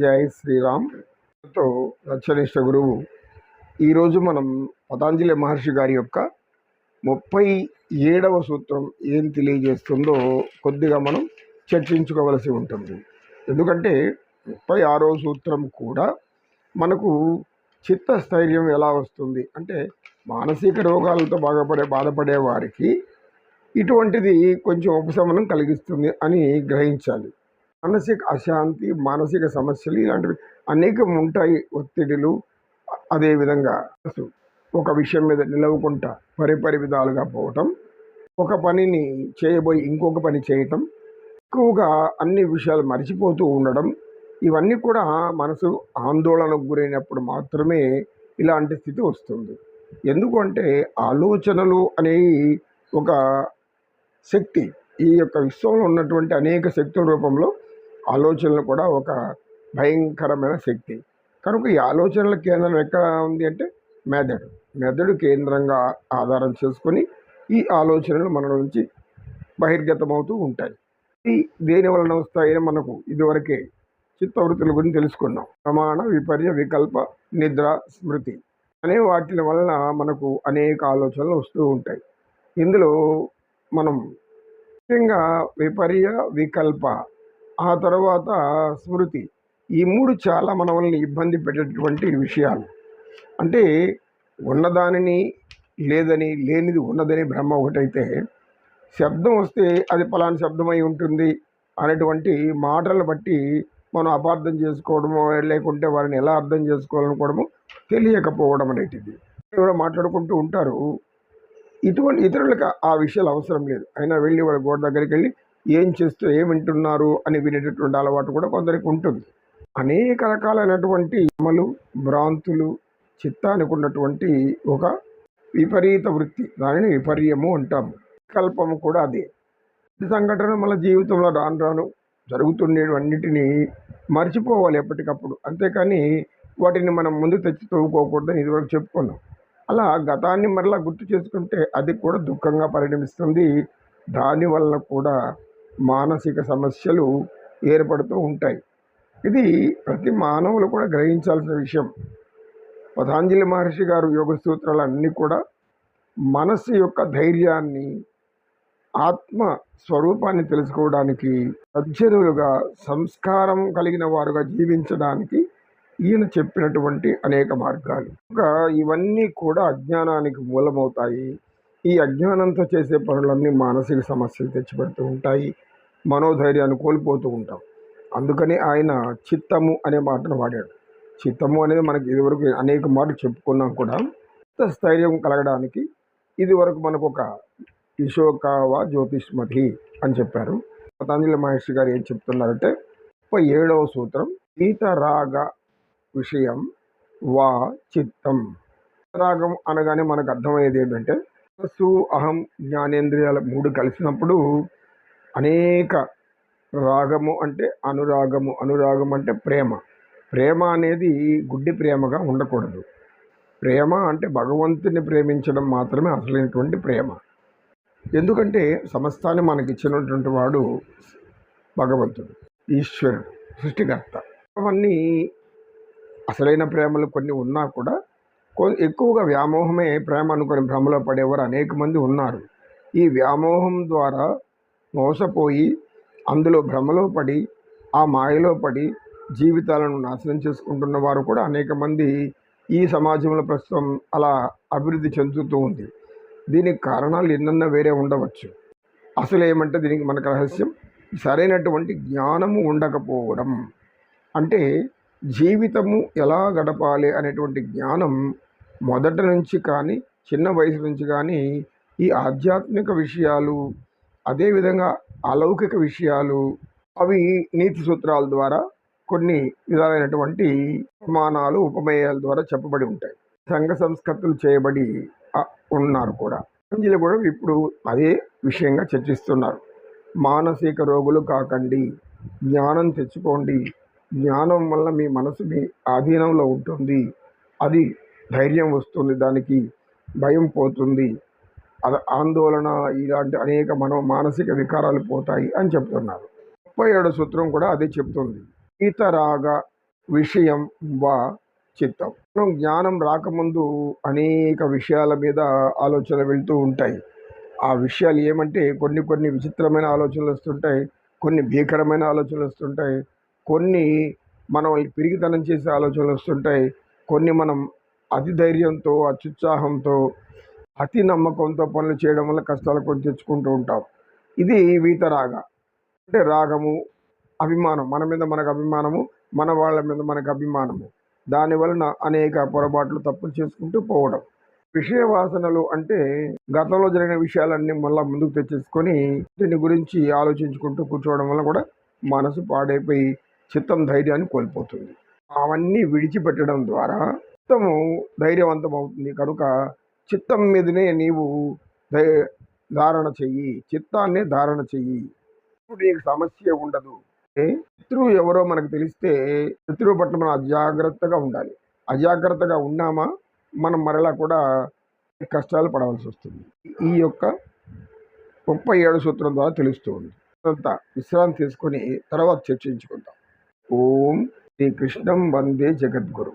జై శ్రీరామ్. తో గురువు. ఈరోజు మనం పతాంజలి మహర్షి గారి యొక్క ముప్పై ఏడవ సూత్రం ఏం తెలియజేస్తుందో కొద్దిగా మనం చర్చించుకోవలసి ఉంటుంది. ఎందుకంటే ముప్పై ఆరో సూత్రం కూడా మనకు చిత్తస్థైర్యం ఎలా వస్తుంది? అంటే మానసిక రోగాలతో బాధపడే బాధపడే వారికి ఇటువంటిది కొంచెం ఉపశమనం కలిగిస్తుంది అని గ్రహించాలి. మానసిక అశాంతి మానసిక సమస్యలు ఇలాంటివి అనేకం ఉంటాయి ఒత్తిడిలు. అదేవిధంగా ఒక విషయం మీద నిలవకుండా పరిపరి విధాలుగా పోవటం ఒక పనిని చేయబోయి ఇంకొక పని చేయటం ఎక్కువగా అన్ని విషయాలు మర్చిపోతూ ఉండడం ఇవన్నీ కూడా మనసు ఆందోళనకు గురైనప్పుడు మాత్రమే ఇలాంటి స్థితి వస్తుంది. ఎందుకంటే ఆలోచనలు అనేవి ఒక శక్తి. ఈ యొక్క విశ్వంలో ఉన్నటువంటి అనేక శక్తుల రూపంలో ఆలోచనలు కూడా ఒక భయంకరమైన శక్తి. కనుక ఈ ఆలోచనల కేంద్రం ఎక్కడ ఉంది అంటే మెదడు. మెదడు కేంద్రంగా ఆధారం చేసుకొని ఈ ఆలోచనలు మన నుంచి బహిర్గతమవుతూ ఉంటాయి. ఈ దేని వలన వస్తాయని మనకు ఇదివరకే చిత్తవృత్తుల గురించి తెలుసుకున్నాం. ప్రమాణ విపర్య వికల్ప నిద్ర స్మృతి అనే వాటి వలన మనకు అనేక ఆలోచనలు వస్తూ ఉంటాయి. ఇందులో మనం ముఖ్యంగా విపర్య వికల్ప ఆ తర్వాత స్మృతి. ఈ మూడు చాలా మన ఇబ్బంది పెట్టేటటువంటి విషయాలు. అంటే ఉన్నదానిని లేదని లేనిది ఉన్నదని బ్రహ్మ ఒకటైతే శబ్దం వస్తే అది పలానా శబ్దమై ఉంటుంది అనేటువంటి మాటలు బట్టి మనం అపార్థం చేసుకోవడము లేకుంటే వారిని ఎలా అర్థం చేసుకోవాలనుకోవడము తెలియకపోవడం అనేటిది. కూడా మాట్లాడుకుంటూ ఉంటారు. ఇటువంటి ఇతరులకు ఆ విషయాలు అవసరం లేదు. అయినా వెళ్ళి వాళ్ళ గోడ దగ్గరికి వెళ్ళి ఏం చేస్తూ ఏం వింటున్నారు అని వినేటటువంటి అలవాటు కూడా కొందరికి ఉంటుంది. అనేక రకాలైనటువంటి అమలు భ్రాంతులు చిత్తానికి ఉన్నటువంటి ఒక విపరీత వృత్తి. దానిని విపర్యము అంటాము. కల్పము కూడా అదే. ఈ సంఘటన మన జీవితంలో రాను రాను జరుగుతుండేవన్నిటినీ మర్చిపోవాలి ఎప్పటికప్పుడు. అంతేకాని వాటిని మనం ముందు తెచ్చి తవ్వుకోకూడదని ఇదివరకు చెప్పుకున్నాం. అలా గతాన్ని మరలా గుర్తు చేసుకుంటే అది కూడా దుఃఖంగా పరిణమిస్తుంది. దానివల్ల కూడా మానసిక సమస్యలు ఏర్పడుతూ ఉంటాయి. ఇది ప్రతి మానవులు కూడా గ్రహించాల్సిన విషయం. పతాంజలి మహర్షి గారు యోగ సూత్రాలన్నీ కూడా మనస్సు యొక్క ధైర్యాన్ని ఆత్మ స్వరూపాన్ని తెలుసుకోవడానికి సజ్జనులుగా సంస్కారం కలిగిన వారుగా జీవించడానికి ఈయన చెప్పినటువంటి అనేక మార్గాలు. ఇంకా ఇవన్నీ కూడా అజ్ఞానానికి మూలమవుతాయి. ఈ అజ్ఞానంతో చేసే పనులన్నీ మానసిక సమస్యలు తెచ్చిపెడుతూ ఉంటాయి. మనోధైర్యాన్ని కోల్పోతూ ఉంటాం. అందుకని ఆయన చిత్తము అనే మాటను వాడాడు. చిత్తము అనేది మనకి ఇదివరకు అనేక మార్లు చెప్పుకున్నాం కూడా. చిత్త స్థైర్యం కలగడానికి ఇది వరకు మనకు ఒక విశోకావ జ్యోతిష్మతి అని చెప్పారు. పతంజలి మహర్షి గారు ఏం చెప్తున్నారంటే ముప్పై ఏడవ సూత్రం రాగ విషయం వా చిత్తం. రాగం అనగానే మనకు అర్థమయ్యేది ఏంటంటే మనస్సు అహం జ్ఞానేంద్రియాల మూడు కలిసినప్పుడు అనేక రాగము అంటే అనురాగము అనురాగం అంటే ప్రేమ. ప్రేమ అనేది గుడ్డి ప్రేమగా ఉండకూడదు. ప్రేమ అంటే భగవంతుని ప్రేమించడం మాత్రమే అసలైనటువంటి ప్రేమ. ఎందుకంటే సమస్తాన్ని మనకి ఇచ్చినటువంటి వాడు భగవంతుడు ఈశ్వరుడు సృష్టికర్త. అవన్నీ అసలైన ప్రేమలు కొన్ని ఉన్నా కూడా ఎక్కువగా వ్యామోహమే ప్రేమ అనుకుని భ్రమలో పడేవారు అనేక మంది ఉన్నారు. ఈ వ్యామోహం ద్వారా మోసపోయి అందులో భ్రమలో పడి ఆ మాయలో పడి జీవితాలను నాశనం చేసుకుంటున్న వారు కూడా అనేక మంది ఈ సమాజంలో ప్రస్తుతం అలా అభివృద్ధి చెందుతూ ఉంది. దీనికి కారణాలు ఎన్నన్నా వేరే ఉండవచ్చు. అసలు ఏమంటే దీనికి మనకు రహస్యం సరైనటువంటి జ్ఞానము ఉండకపోవడం. అంటే జీవితము ఎలా గడపాలి అనేటువంటి జ్ఞానం మొదటి నుంచి కానీ చిన్న వయసు నుంచి కానీ ఈ ఆధ్యాత్మిక విషయాలు అదేవిధంగా అలౌకిక విషయాలు అవి నీతి సూత్రాల ద్వారా కొన్ని విధాలైనటువంటి ప్రమాణాలు ఉపమేయాల ద్వారా చెప్పబడి ఉంటాయి. సంఘ సంస్కృతులు చేయబడి ఉన్నారు కూడా. అంజలి కూడా ఇప్పుడు అదే విషయంగా చర్చిస్తున్నారు. మానసిక రోగులు కాకండి జ్ఞానం తెచ్చుకోండి. జ్ఞానం వల్ల మీ మనసు మీ ఆధీనంలో ఉంటుంది. అది ధైర్యం వస్తుంది దానికి భయం పోతుంది. ఆందోళన ఇలాంటి అనేక మన మానసిక వికారాలు పోతాయి అని చెప్తున్నారు. ముప్పై ఏడు సూత్రం కూడా అదే చెప్తుంది. ఈతరాగ విషయం వా చిత్తం. మనం జ్ఞానం రాకముందు అనేక విషయాల మీద ఆలోచనలు వెళ్తూ ఉంటాయి. ఆ విషయాలు ఏమంటే కొన్ని కొన్ని విచిత్రమైన ఆలోచనలు వస్తుంటాయి కొన్ని భీకరమైన ఆలోచనలు వస్తుంటాయి కొన్ని మనం పిరిగితనం చేసే ఆలోచనలు వస్తుంటాయి కొన్ని మనం అతి ధైర్యంతో అత్యుత్సాహంతో అతి నమ్మకంతో పనులు చేయడం వల్ల కష్టాలు కొని తెచ్చుకుంటూ ఉంటాం. ఇది వీతరాగ అంటే రాగము అభిమానం. మన మీద మనకు అభిమానము మన వాళ్ళ మీద మనకు అభిమానము. దాని వలన అనేక పొరపాట్లు తప్పులు చేసుకుంటూ పోవడం. విషయ వాసనలు అంటే గతంలో జరిగిన విషయాలన్నీ మళ్ళీ ముందుకు తెచ్చేసుకొని దీని గురించి ఆలోచించుకుంటూ కూర్చోవడం వల్ల కూడా మనసు పాడైపోయి చిత్తం ధైర్యాన్ని కోల్పోతుంది. అవన్నీ విడిచిపెట్టడం ద్వారా చిత్తము ధైర్యవంతం అవుతుంది. కనుక చిత్తం మీదనే నీవు ధారణ చెయ్యి. చిత్తాన్నే ధారణ చెయ్యి. ఇప్పుడు నీకు సమస్య ఉండదు. ఏ? శత్రువు ఎవరో మనకు తెలిస్తే శత్రువు పట్ల మనం అజాగ్రత్తగా ఉండాలి. అజాగ్రత్తగా ఉన్నామా? మనం మరలా కూడా కష్టాలు పడవలసి వస్తుంది. ఈ యొక్క ముప్పై ఏడు సూత్రం ద్వారా తెలుస్తూ ఉంది. అంతా విశ్రాంతి తీసుకొని తర్వాత చర్చించుకుందాం. ఓం శ్రీ కృష్ణం వందే జగద్గురు.